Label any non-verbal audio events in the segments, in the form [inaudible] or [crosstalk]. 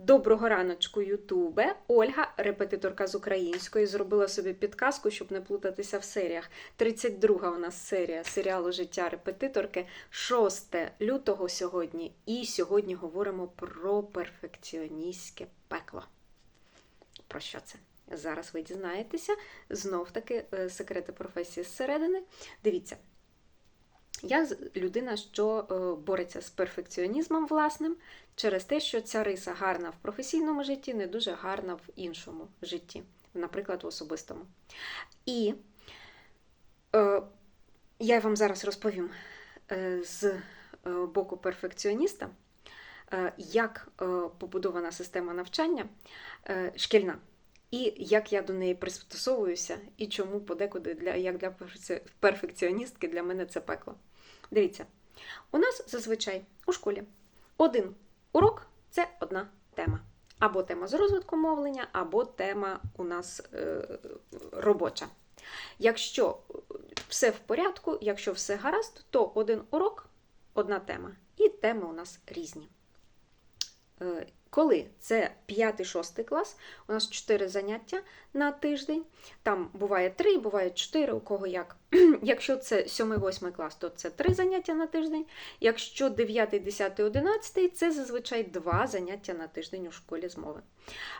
Доброго раночку, Ютубе.Ольга, репетиторка з української, зробила собі підказку, щоб не плутатися в серіях. 32 у нас серія серіалу Життя репетиторки, 6 лютого сьогодні. І сьогодні говоримо про перфекціоністське пекло. Про що це? Зараз ви дізнаєтеся. Знов таки е, секрети професії зсередини. Дивіться. Я людина, що е, бореться з перфекціонізмом власним через те, що ця риса гарна в професійному житті, не дуже гарна в іншому житті, наприклад, в особистому. І е, я вам зараз розповім е, з е, боку перфекціоніста, е, як е, побудована система навчання е, шкільна. І як я до неї пристосовуюся, і чому подекуди для як для перфекціоністки для мене це пекло. Дивіться, у нас зазвичай у школі один урок це одна тема. Або тема з розвитку мовлення, або тема у нас е, робоча. Якщо все в порядку, якщо все гаразд, то один урок одна тема. І теми у нас різні. Е, Коли це 5-6 клас, у нас 4 заняття на тиждень. Там буває 3, буває 4, у кого як. [clears throat] Якщо це 7-8 клас, то це 3 заняття на тиждень. Якщо 9, 10, 11, це зазвичай 2 заняття на тиждень у школі з мови.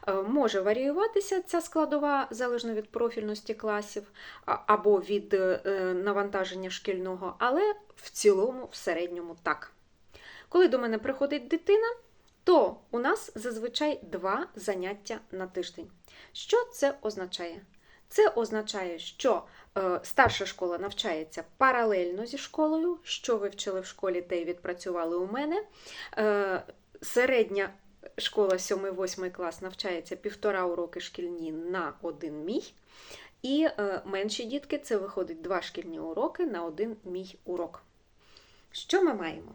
Е, Може варіюватися ця складова залежно від профільності класів або від е, навантаження шкільного, але в цілому, в середньому так. Коли до мене приходить дитина, то у нас зазвичай два заняття на тиждень. Що це означає? Це означає, що е, старша школа навчається паралельно зі школою, що ви вчили в школі, те й відпрацювали у мене. Е, середня школа 7-8 клас навчається півтора уроки шкільні на один мій. І е, менші дітки це виходить два шкільні уроки на один мій урок. Що ми маємо?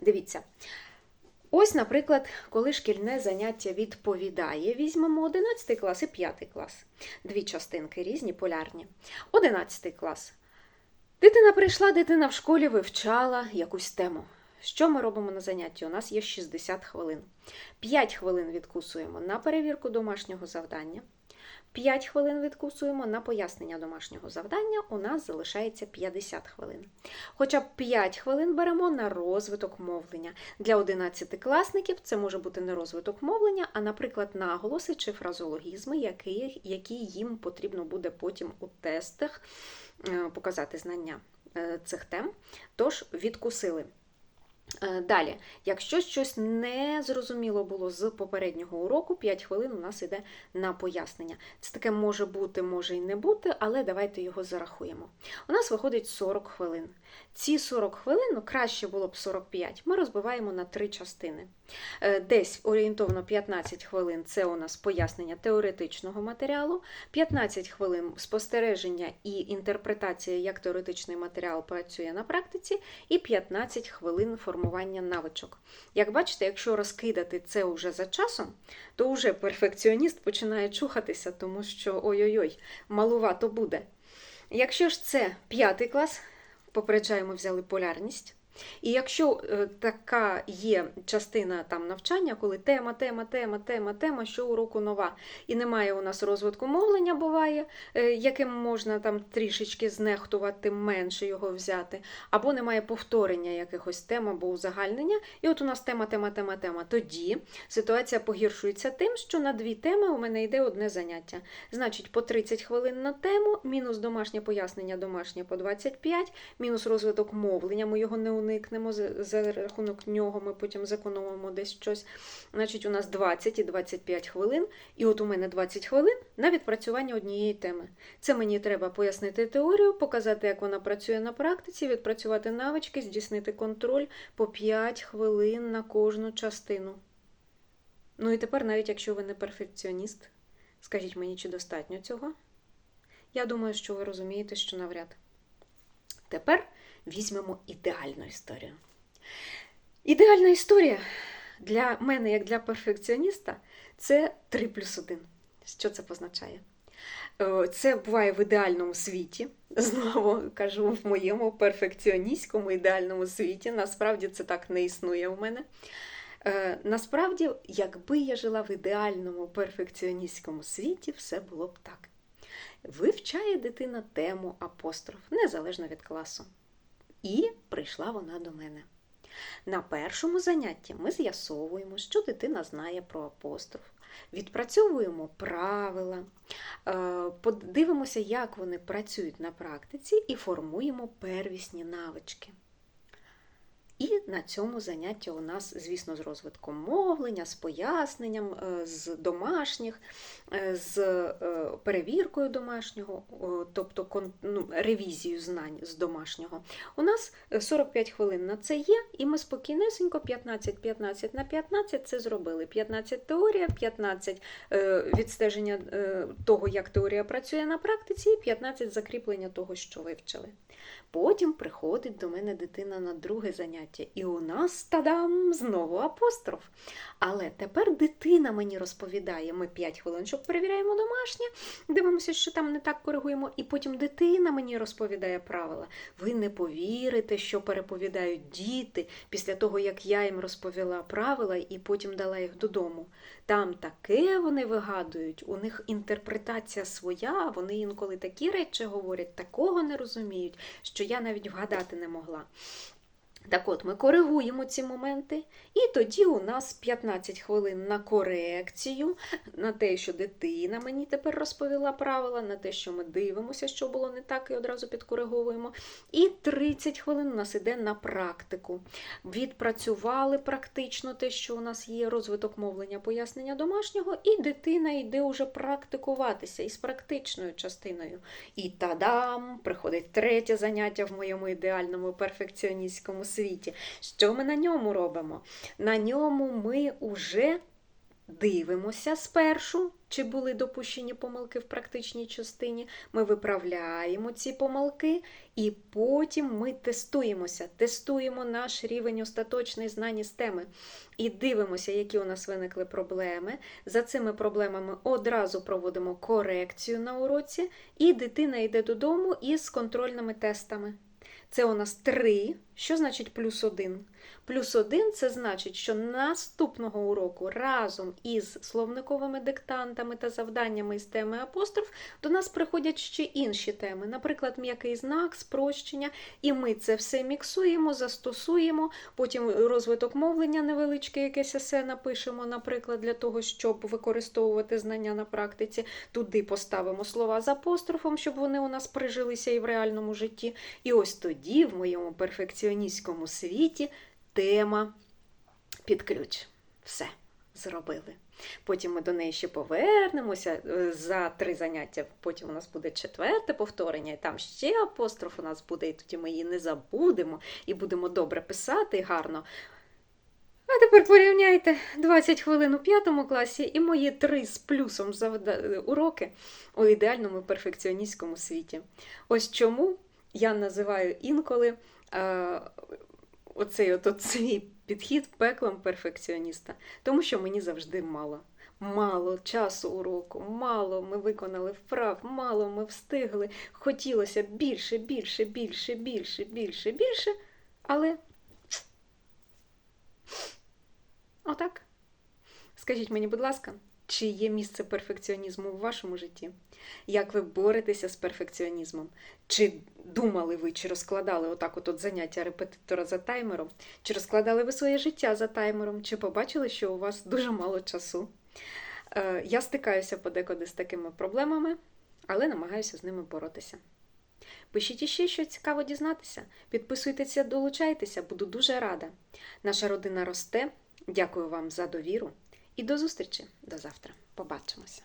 Дивіться. Ось, наприклад, коли шкільне заняття відповідає, візьмемо 11 клас і 5 клас. Дві частинки різні, полярні. 11 клас. Дитина прийшла, дитина в школі вивчала якусь тему. Що ми робимо на занятті? У нас є 60 хвилин. 5 хвилин відкусуємо на перевірку домашнього завдання. 5 хвилин відкусуємо на пояснення домашнього завдання, у нас залишається 50 хвилин. Хоча б 5 хвилин беремо на розвиток мовлення. Для 11-класників це може бути не розвиток мовлення, а, наприклад, наголоси чи фразологізми, які, які їм потрібно буде потім у тестах е, показати знання е, цих тем. Тож відкусили. Е, Далі, якщо щось не зрозуміло було з попереднього уроку, 5 хвилин у нас йде на пояснення. Це таке може бути, може і не бути, але давайте його зарахуємо. У нас виходить 40 хвилин. Ці 40 хвилин, ну краще було б 45, ми розбиваємо на три частини. Е, Десь орієнтовно 15 хвилин це у нас пояснення теоретичного матеріалу, 15 хвилин спостереження і інтерпретація, як теоретичний матеріал працює на практиці, і 15 хвилин формування навичок. Як бачите, якщо розкидати це уже за часом, то вже перфекціоніст починає чухатися, тому що ой-ой-ой, малувато буде. Якщо ж це п'ятий клас, попереджаємо, взяли полярність. І якщо е, така є частина там навчання, коли тема, тема, тема, тема, тема, що уроку нова, і немає у нас розвитку мовлення, буває, е, яким можна там трішечки знехтувати, менше його взяти, або немає повторення якихось тем або узагальнення, і от у нас тема, тема, тема, тема. Тоді ситуація погіршується тим, що на дві теми у мене йде одне заняття. Значить, по 30 хвилин на тему, мінус домашнє пояснення, домашнє по 25, мінус розвиток мовлення, ми його не уникнемо, за, рахунок нього ми потім зекономимо десь щось. Значить, у нас 20 і 25 хвилин, і от у мене 20 хвилин на відпрацювання однієї теми. Це мені треба пояснити теорію, показати, як вона працює на практиці, відпрацювати навички, здійснити контроль по 5 хвилин на кожну частину. Ну і тепер, навіть якщо ви не перфекціоніст, скажіть мені, чи достатньо цього? Я думаю, що ви розумієте, що навряд. Тепер візьмемо ідеальну історію. Ідеальна історія для мене, як для перфекціоніста, це 3 плюс 1. Що це позначає? Е, Це буває в ідеальному світі. [laughs] Знову кажу, в моєму перфекціоністському ідеальному світі. Насправді це так не існує в мене. Е, насправді, якби я жила в ідеальному перфекціоністському світі, все було б так. Вивчає дитина тему апостроф, незалежно від класу. І прийшла вона до мене. На першому занятті ми з'ясовуємо, що дитина знає про апостроф, відпрацьовуємо правила, е, подивимося, як вони працюють на практиці, і формуємо первісні навички. І на цьому заняття у нас, звісно, з розвитком мовлення, з поясненням, е, з домашніх, е, з е, перевіркою домашнього, тобто ну, ревізією знань з домашнього. У нас е, 45 хвилин на це є, і ми спокійнесенько 15-15 на 15 це зробили. 15 теорія, 15 е, відстеження того, як теорія працює на практиці, і 15 закріплення того, що вивчили. Потім приходить до мене дитина на друге заняття, і у нас тадам знову апостроф. Але тепер дитина мені розповідає, ми 5 хвилин, щоб перевіряємо домашнє, дивимося, що там не так коригуємо, і потім дитина мені розповідає правила. Ви не повірите, що переповідають діти після того, як я їм розповіла правила і потім дала їх додому. Там таке вони вигадують, у них інтерпретація своя, вони інколи такі речі говорять, такого не розуміють, що я навіть вгадати не могла. Так от, ми коригуємо ці моменти, і тоді у нас 15 хвилин на корекцію, на те, що дитина мені тепер розповіла правила, на те, що ми дивимося, що було не так, і одразу підкориговуємо. І 30 хвилин у нас іде на практику. Відпрацювали практично те, що у нас є розвиток мовлення, пояснення домашнього, і дитина йде уже практикуватися із практичною частиною. І тадам! Приходить третє заняття в моєму ідеальному перфекціоністському світі. Що ми на ньому робимо? На ньому ми уже дивимося спершу, чи були допущені помилки в практичній частині. Ми виправляємо ці помилки, і потім ми тестуємося, тестуємо наш рівень остаточної знання з теми і дивимося, які у нас виникли проблеми. За цими проблемами одразу проводимо корекцію на уроці, і дитина йде додому із контрольними тестами. Це у нас 3. Що значить плюс 1? Плюс 1 це значить, що наступного уроку разом із словниковими диктантами та завданнями із теми апостроф до нас приходять ще інші теми, наприклад, м'який знак, спрощення, і ми це все міксуємо, застосуємо, потім розвиток мовлення невеличке, якесь есе напишемо, наприклад, для того, щоб використовувати знання на практиці. Туди поставимо слова з апострофом, щоб вони у нас прижилися і в реальному житті. І ось тоді, в моєму перфекціоністському світі, тема під ключ. Все зробили. Потім ми до неї ще повернемося е, за три заняття. Потім у нас буде четверте повторення, і там ще апостроф у нас буде, і тоді ми її не забудемо і будемо добре писати гарно. А тепер порівняйте 20 хвилин у п'ятому класі і мої три з плюсом уроки у ідеальному перфекціоністському світі. Ось чому я називаю інколи е, оцей от, от підхід пеклом перфекціоніста, тому що мені завжди мало. Мало часу уроку, мало ми виконали вправ, мало ми встигли. Хотілося більше, більше, більше, більше, більше, більше, але отак. Скажіть мені, будь ласка, чи є місце перфекціонізму в вашому житті? Як ви боретеся з перфекціонізмом? Чи думали ви, чи розкладали отак от, заняття репетитора за таймером? Чи розкладали ви своє життя за таймером? Чи побачили, що у вас дуже мало часу? Е, Я стикаюся подекуди з такими проблемами, але намагаюся з ними боротися. Пишіть іще, що цікаво дізнатися. Підписуйтеся, долучайтеся, буду дуже рада. Наша родина росте. Дякую вам за довіру і до зустрічі до завтра. Побачимося!